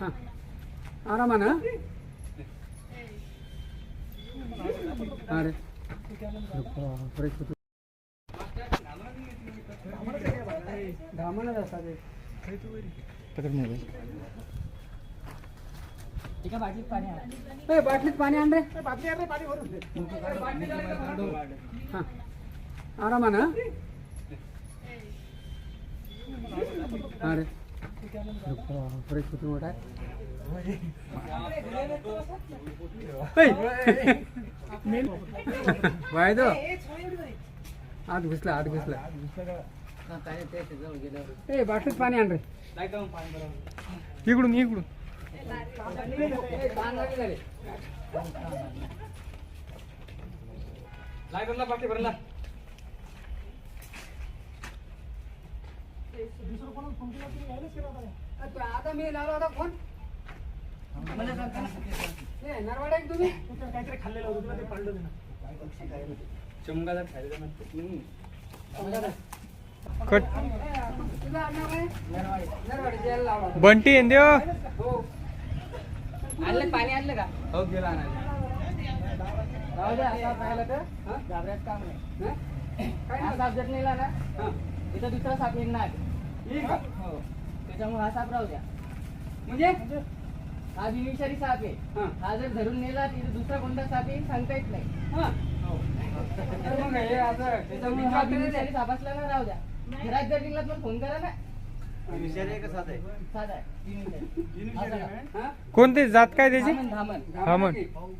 ಹಾಂ आरामानं अरे. ರೀ किती- बाटलीत पाणी आण रे. हा. आरामानं अरे. किती तो आत घुसला आत घुसला ए बाटलीत पाणी आण रे इकडून इकडून आता मी लावला होता फोन नरवाडे आहे का तुम्ही कट तुझं आडनाव काय? नरवाडे जेल लावला होता. बंटी येन देव हो आणलं पाणी आणलं का हो गेला आणायला. राहू दे आता पाहिलं तर हा? घाबरायचं काम नाही हा? काय हा नाही. साप जर नेला ना हा. तिथं दुसरा साप का? हो. त्याच्यामुळे हा साप राहू द्या. म्हणजे? हा बिनविषारी साप आहे. हा. हा जर धरून नेला तिथे दुसरा कोणता साप येईल सांगता येत नाही. हा. तर मग हे असं त्याच्यामुळे हा हा बिनविषारी साप असला ना राहू द्या. घरात जर फोन करा ना. साधा आहे. हा. हा? कोणते? जात काय त्याची? धामण.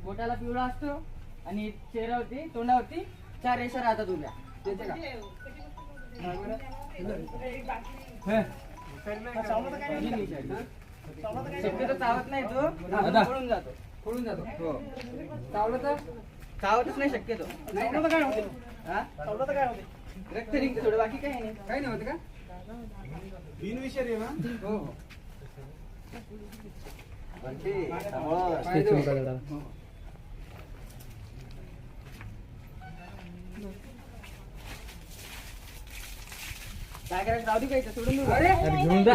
बोटाला पिवळा असतो आणि चेहऱ्यावरती तोंडावरती चार रेषा राहतात उभ्या. का? शक्यतो चावत नाही तो पळून जातो पळून जातो हो चावलं तर चावतच नाही शक्यतो नाही ना? काय होते हा? रक्त निघतं थोडं बाकी काही नाही काही नाही होत का हो हो काय करायचं? जाऊ दे तर सोडून देऊ. अरे. अरे घेऊन जा.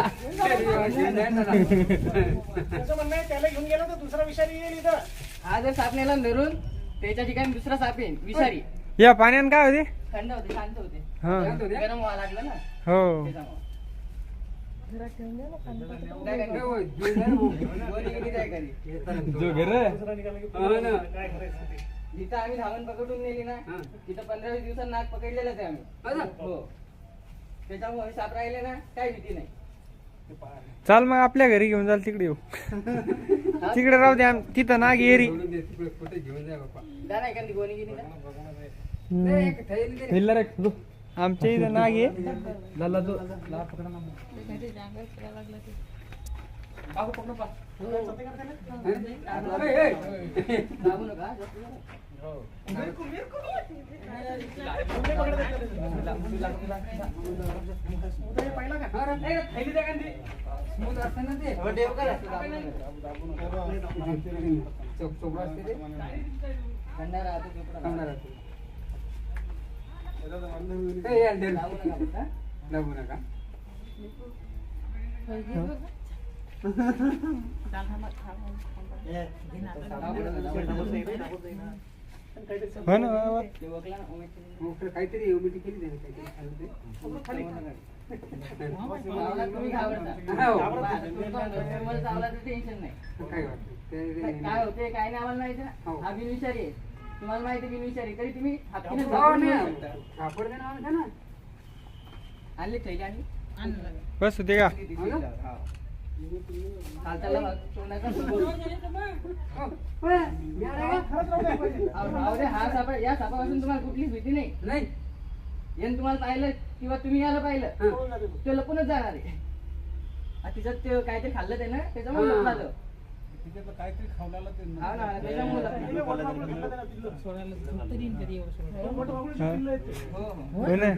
हा जर साप नेला धरून त्याच्या ठिकाणी दुसरा साप येईल विषारी. या पाण्यानं काय होते? थंड होते शांत होते. हा. गरम व्हावं लागलं ना. हो. त्याच्यामुळे. काय हो. गोळी गेली काय घरी? जो घर हो ना. जिथं आम्ही धावण पकडून नेली ना हा. तिथं पंधरा वीस दिवसात नाक पकडलेलंच आहे आम्ही? हो. त्याच्यामुळे साप राहिले ना काही भीती नाही. चाल मग आपल्या घरी घेऊन जाल तिकडे येऊ. तिकडे राहू दे आम- तिथं नाग एरी सोडून दे, तिकडे कुठे घेऊन जा बाप्पा जा ना एखादी गोणी गेली ना नाही, एक थैली दे. हिल्ला रे दो. आमच्या इथं नाग आहे. बाबू पकडू पा. हा. ना नका. चोप चोपडं असते ते थंड राहतो कपडा. राहते. ए, नका हा? हो ना वा, वा. काहीतरी केली त्याने. हो. काय होते काय नाही आम्हाला माहिती हो. हा आहे तुम्हाला तरी तुम्ही हो दे. आणली थैली बस होते का हो हो. हो. हा सापा या सापापासून तुम्हाला कुठलीच भीती नाही नाही यानं तुम्हाला पाहिलं किंवा तुम्ही याला पाहिलं हा. तो लपूनच जाणार आहे तिच्यात ते काहीतरी खाल्लं ते ना त्याच्यामुळे हा. लपला तो. हा ना, त्याच्यामुळे लपला. हो, हो. हो ना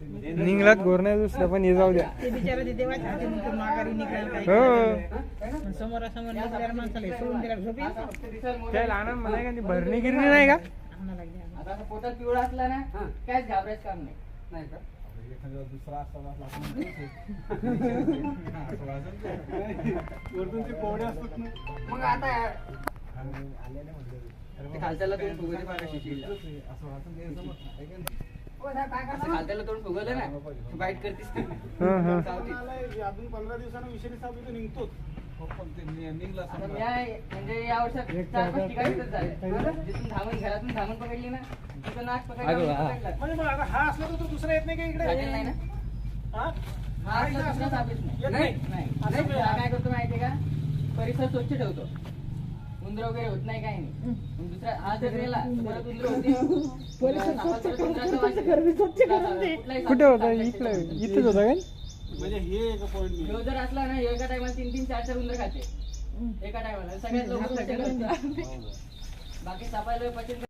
निघलात घोर नाही दुसरं पण हे जाऊ द्या. ते बिचारा ते देवाच्या हाती मुकून माघारी निघायला काय हो. पण समोरासमोर निघाल्यावर माणसाला सोडून दिला झोपी. फक्त दिसायला मोठं त्या लहान म्हणाय का ती भरणी गिरणी नाही का? आम्हाला लागली आता असं पोटात पिवळा असला ना हा. काहीच घाबरायचं काम नाही. नाही का? मग आता ते खालच्याला. हो असं खालच्याला तोंड फुगवलं ना तू बाईट करतीस. हं, हं. अजून पंधरा दिवसानं विषारी साप इथं निघतोच मी आहे- म्हणजे या वर्षात चार पाच ठिकाणी. जिथून घरातून धामण पकडली ना तिथं नाक पकडलं. म्हणजे हा असला तर दुसरा येत नाही का इकडे नाही ना हा? हा असला दुसरा नाही. हा काय करतो माहितीये का परिसर स्वच्छ ठेवतो उंदर वगैरे होत नाही काही नाही. दुसरा जर गेला परत उंदर होती कुठे होता? इकडे. इथेच होता काय म्हणजे हे एक पॉईंट ह्यो जर असला ना एका टायमाला तीन तीन चार चार उंदर खाते. एका टायमाला सगळ्यात लवकर. बाकी सापायला पचन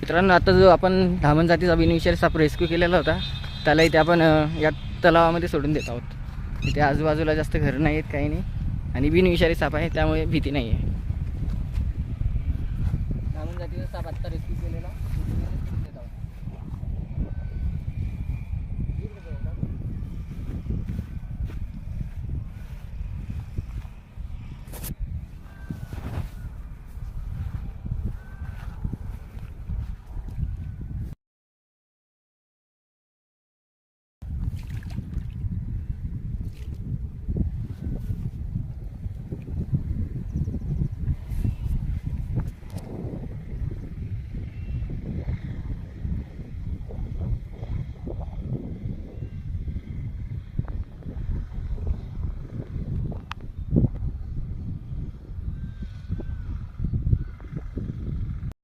मित्रांनो आता जो आपण धामण जातीचा बिनविषारी साप रेस्क्यू केलेला होता त्याला इथे आपण या तलावामध्ये सोडून देत आहोत. इथे आजूबाजूला जास्त घरं नाही आहेत काही नाही. आणि बिनविषारी साप आहे त्यामुळे भीती नाही आहे जातीचा साप आत्ता रेस्क्यू केलेला.